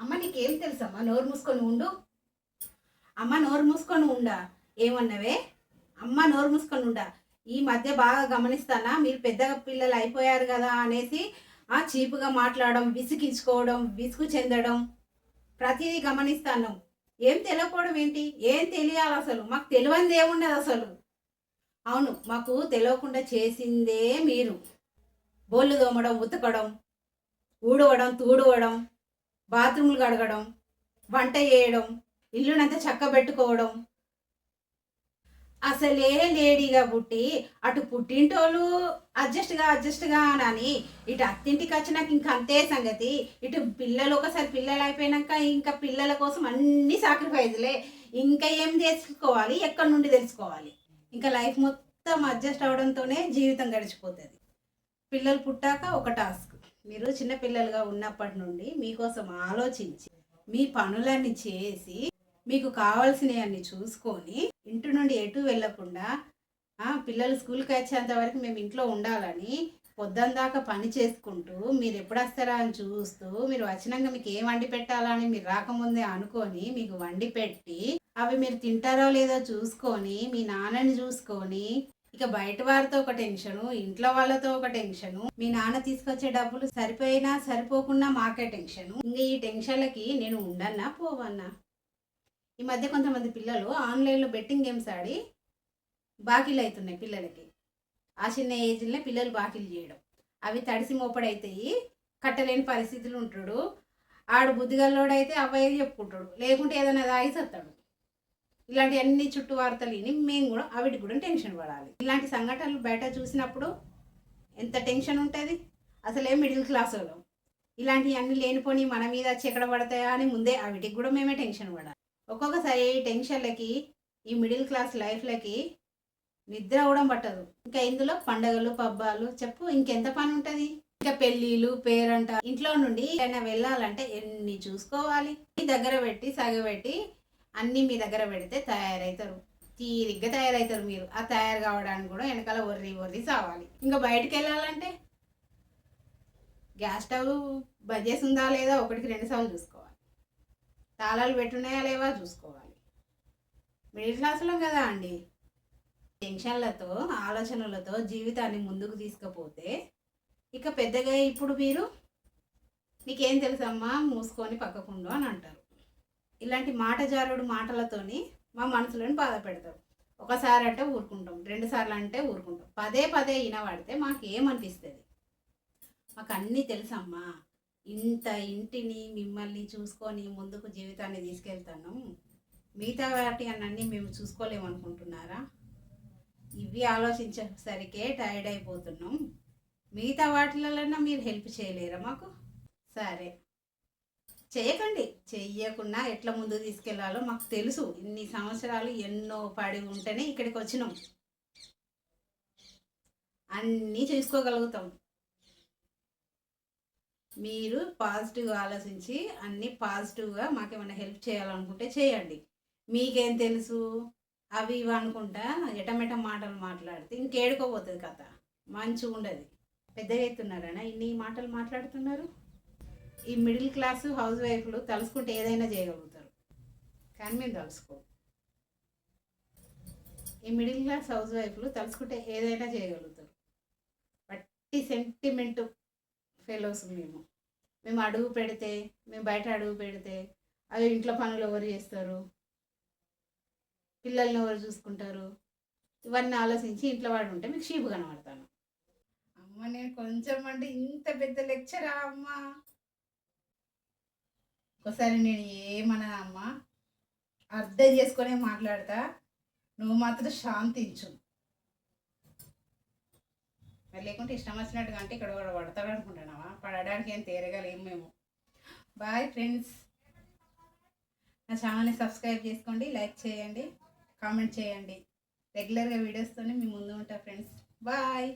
అమ్మ నీకేం తెలుసమ్మా? నోరు మూసుకొని ఉండు. అమ్మ నోరు మూసుకొని ఉండా? ఏమన్నవే? అమ్మ నోరు మూసుకొని ఉండా? ఈ మధ్య బాగా గమనిస్తానా? మీరు పెద్ద పిల్లలు అయిపోయారు కదా అనేసి ఆ చీపుగా మాట్లాడడం విసిగించుకోవడం విసుగు చెందడం ప్రతిదీ గమనిస్తాను. ఏం తెలియకపోవడం ఏంటి? ఏం తెలియాలి అసలు? మాకు తెలియంది ఏముండదు అసలు. అవును మాకు తెలియకుండా చేసిందే మీరు. బోళ్ళు దోమడం ఉతకడం ఊడవడం తూడవడం బాత్రూములు కడగడం వంట చేయడం ఇల్లునంతా చక్కబెట్టుకోవడం. అసలే లేడీగా పుట్టి అటు పుట్టింటోళ్ళు అడ్జస్ట్గా అడ్జస్ట్గా అని ఇటు అత్తింటికి వచ్చినాక ఇంకా అంతే సంగతి. ఇటు పిల్లలు ఒకసారి పిల్లలు అయిపోయినాక ఇంకా పిల్లల కోసం అన్ని సాక్రిఫైజ్లే ఇంకా ఏం తెలుసుకోవాలి? ఎక్కడి నుండి తెలుసుకోవాలి? ఇంకా లైఫ్ మొత్తం అడ్జస్ట్ అవడంతోనే జీవితం గడిచిపోతుంది. పిల్లలు పుట్టాక ఒక టాస్క్. మీరు చిన్నపిల్లలుగా ఉన్నప్పటి నుండి మీకోసం ఆలోచించి మీ పనులన్నీ చేసి మీకు కావాల్సినవన్నీ చూసుకొని ఇంటి నుండి ఎటు వెళ్ళకుండా పిల్లలు స్కూల్కి వచ్చేంత వరకు మేము ఇంట్లో ఉండాలని పొద్దున్న దాకా పని చేసుకుంటూ మీరు ఎప్పుడు వస్తారా అని చూస్తూ మీరు వచ్చినాక మీకు ఏం వండి పెట్టాలని మీరు రాకముందే అనుకొని మీకు వండి పెట్టి అవి మీరు తింటారో లేదో చూసుకొని మీ నాన్నని చూసుకొని ఇక బయట వారితో ఒక టెన్షను ఇంట్లో వాళ్ళతో ఒక టెన్షను మీ నాన్న తీసుకొచ్చే డబ్బులు సరిపోయినా సరిపోకుండా మాకే టెన్షను. ఇంకా ఈ టెన్షన్లకి నేను ఉండన్నా పోవన్నా. ఈ మధ్య కొంతమంది పిల్లలు ఆన్లైన్లో బెట్టింగ్ గేమ్స్ ఆడి బాకీలు అవుతున్నాయి పిల్లలకి. ఆ చిన్న ఏజ్లోనే పిల్లలు బాకీలు చేయడం. అవి తడిసి మోపడైతాయి కట్టలేని పరిస్థితులు ఉంటాడు. ఆడు బుద్ధిగల్లోడైతే అబ్బాయి చెప్పుకుంటాడు. లేకుంటే ఏదైనా తాగి ఇలాంటి అన్ని చుట్టూ వార్తలు విని మేము కూడా అవిటికి కూడా టెన్షన్ పడాలి. ఇలాంటి సంఘటనలు బయట చూసినప్పుడు ఎంత టెన్షన్ ఉంటుంది? అసలే మిడిల్ క్లాస్ వాళ్ళం. ఇలాంటివి అన్ని లేనిపోని మన మీద వచ్చి ఎక్కడ పడతాయా అని ముందే అవిటికి కూడా మేమే టెన్షన్ పడాలి. ఒక్కొక్కసారి ఈ టెన్షన్లకి ఈ మిడిల్ క్లాస్ లైఫ్లకి నిద్ర అవడం పట్టదు. ఇంకా ఇందులో పండగలు పబ్బాలు చెప్పు ఇంకెంత పని ఉంటుంది? ఇంకా పెళ్ళిళ్ళు పేరంట ఇంట్లో నుండి ఏదైనా వెళ్ళాలంటే ఎన్ని చూసుకోవాలి? మీ దగ్గర పెట్టి సగబెట్టి అన్నీ మీ దగ్గర పెడితే తయారవుతారు తీరిగ్గా తయారవుతారు మీరు. ఆ తయారు కావడానికి కూడా వెనకాల ఒర్రి ఒర్రి సావాలి. ఇంకా బయటికి వెళ్ళాలంటే గ్యాస్ స్టవ్ బడ్జెస్ ఉందా లేదా ఒకటికి రెండు సార్లు చూసుకోవాలి. తాళాలు పెట్టున్నాయా లేవా చూసుకోవాలి. మిడిల్ క్లాస్లో కదా అండి. టెన్షన్లతో ఆలోచనలతో జీవితాన్ని ముందుకు తీసుకుపోతే ఇక పెద్దగా ఇప్పుడు మీరు నీకేం తెలుసమ్మా? మూసుకొని పక్కకుండు అని అంటారు. ఇలాంటి మాట జారుడు మాటలతోని మా మనసులను బాధ పెడతాం ఒకసారి అంటే ఊరుకుంటాం రెండు సార్లు అంటే ఊరుకుంటాం. పదే పదే వినబడితే మాకు ఏమనిపిస్తుంది మాకు అన్నీ తెలుసమ్మా. ఇంత ఇంటిని మిమ్మల్ని చూసుకొని ముందుకు జీవితాన్ని తీసుకెళ్తాను. మిగతా వాటి అన్నీ మేము చూసుకోలేమనుకుంటున్నారా? ఇవి ఆలోచించేసరికే టైర్డ్ అయిపోతున్నాం. మిగతా వాటిలన్నా మీరు హెల్ప్ చేయలేరా మాకు? సరే. చేయకండి. చెయ్యకుండా ఎట్లా ముందు తీసుకెళ్ళాలో మాకు తెలుసు. ఇన్ని సంవత్సరాలు ఎన్నో పడి ఉంటేనే ఇక్కడికి వచ్చినాం. అన్నీ చేసుకోగలుగుతాం. మీరు పాజిటివ్గా ఆలోచించి అన్నీ పాజిటివ్గా మాకేమైనా హెల్ప్ చేయాలనుకుంటే చేయండి. మీకేం తెలుసు? అవి ఇవి అనుకుంటా ఎటమెట మాటలు మాట్లాడితే ఇంకేడుకోబోతుంది కథ. మంచిగా ఉండదు పెద్దగా అవుతున్నారనా ఇన్ని మాటలు మాట్లాడుతున్నారు? ఈ మిడిల్ క్లాస్ హౌస్ వైఫ్లు తలుసుకుంటే ఏదైనా చేయగలుగుతారు. కానీ మేము తలుసుకో ఈ మిడిల్ క్లాస్ హౌస్ వైఫ్లు తలుసుకుంటే ఏదైనా చేయగలుగుతారు. బట్టి సెంటిమెంట్ ఫెలోస్ మేము. మేము అడుగు పెడితే మేము బయట అడుగు పెడితే అవి ఇంట్లో పనులు ఎవరు చేస్తారు? పిల్లల్ని ఎవరు చూసుకుంటారు? ఇవన్నీ ఆలోచించి ఇంట్లో వాడు ఉంటే మీకు షీపు కనబడతాను. అమ్మ నేను కొంచెం అంటే ఇంత పెద్ద లెక్చరా అమ్మ? ఒకసారి నేను ఏమన్నా అమ్మ అర్థం చేసుకునే మాట్లాడతా. నువ్వు మాత్రం శాంతించు మరి లేకుంటే ఇష్టం వచ్చినట్టుగా అంటే ఇక్కడ కూడా పడతాడు అనుకుంటున్నావా? పడడానికి ఏం తేరగలేము మేము. బాయ్ ఫ్రెండ్స్ నా ఛానల్ని సబ్స్క్రైబ్ చేసుకోండి లైక్ చేయండి కామెంట్ చేయండి. రెగ్యులర్గా వీడియోస్తోనే మీ ముందు ఉంటా ఫ్రెండ్స్ బాయ్